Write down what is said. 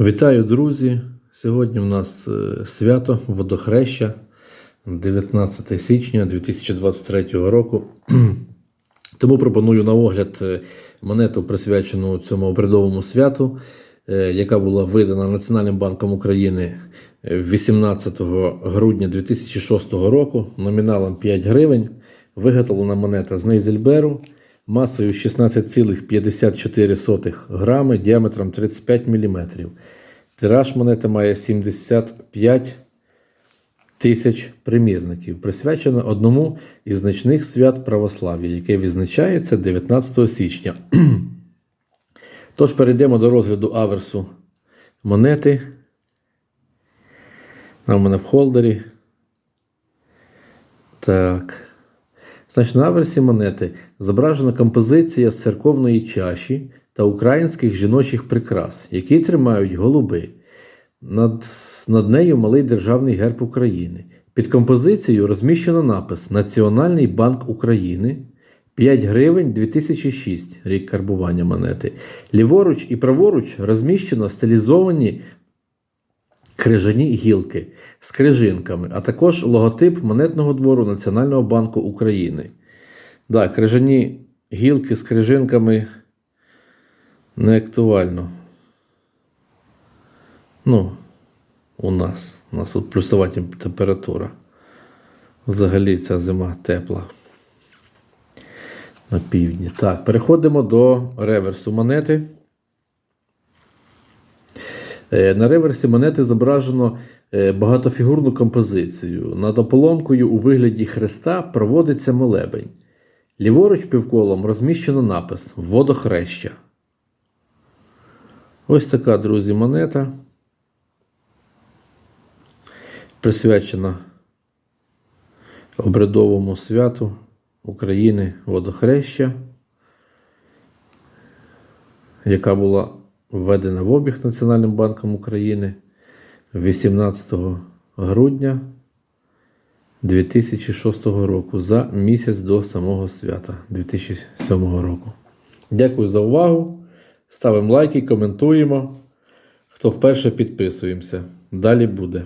Вітаю, друзі! Сьогодні у нас е, свято водохреща 19 січня 2023 року. Тому пропоную на огляд е, монету, присвячену цьому обрядовому святу, е, яка була видана Національним банком України е, 18 грудня 2006 року номіналом 5 гривень. Виготовлена монета з Нейзельберу масою 16,54 грами, діаметром 35 мм. Тираж монети має 75 тисяч примірників, присвячена одному із значних свят православ'я, яке відзначається 19 січня. Тож перейдемо до розгляду аверсу монети. Вона мене в холдері. Так. Значить, на аверсі монети зображена композиція з церковної чаші та українських жіночих прикрас, які тримають голуби. Над, над нею малий державний герб України. Під композицією розміщено напис Національний банк України 5 гривень 2006 рік карбування монети. Ліворуч і праворуч розміщено стилізовані крижані гілки з крижинками, а також логотип монетного двору Національного банку України. Так, крижані гілки з крижинками не актуально. Ну, у нас. У нас тут плюсова температура. Взагалі ця зима тепла. На півдні. Так, переходимо до реверсу монети. Е, На реверсі монети зображено е, багатофігурну композицію. Над ополомкою у вигляді хреста проводиться молебень. Ліворуч півколом розміщено напис Водохреща. Ось така, друзі, монета. Присвячена обрядовому святу України Водохреща, яка була введена в обіг Національним банком України 18 грудня 2006 року за місяць до самого свята 2007 року. Дякую за увагу. Ставимо лайки, коментуємо. Хто вперше підписуємося. Далі буде.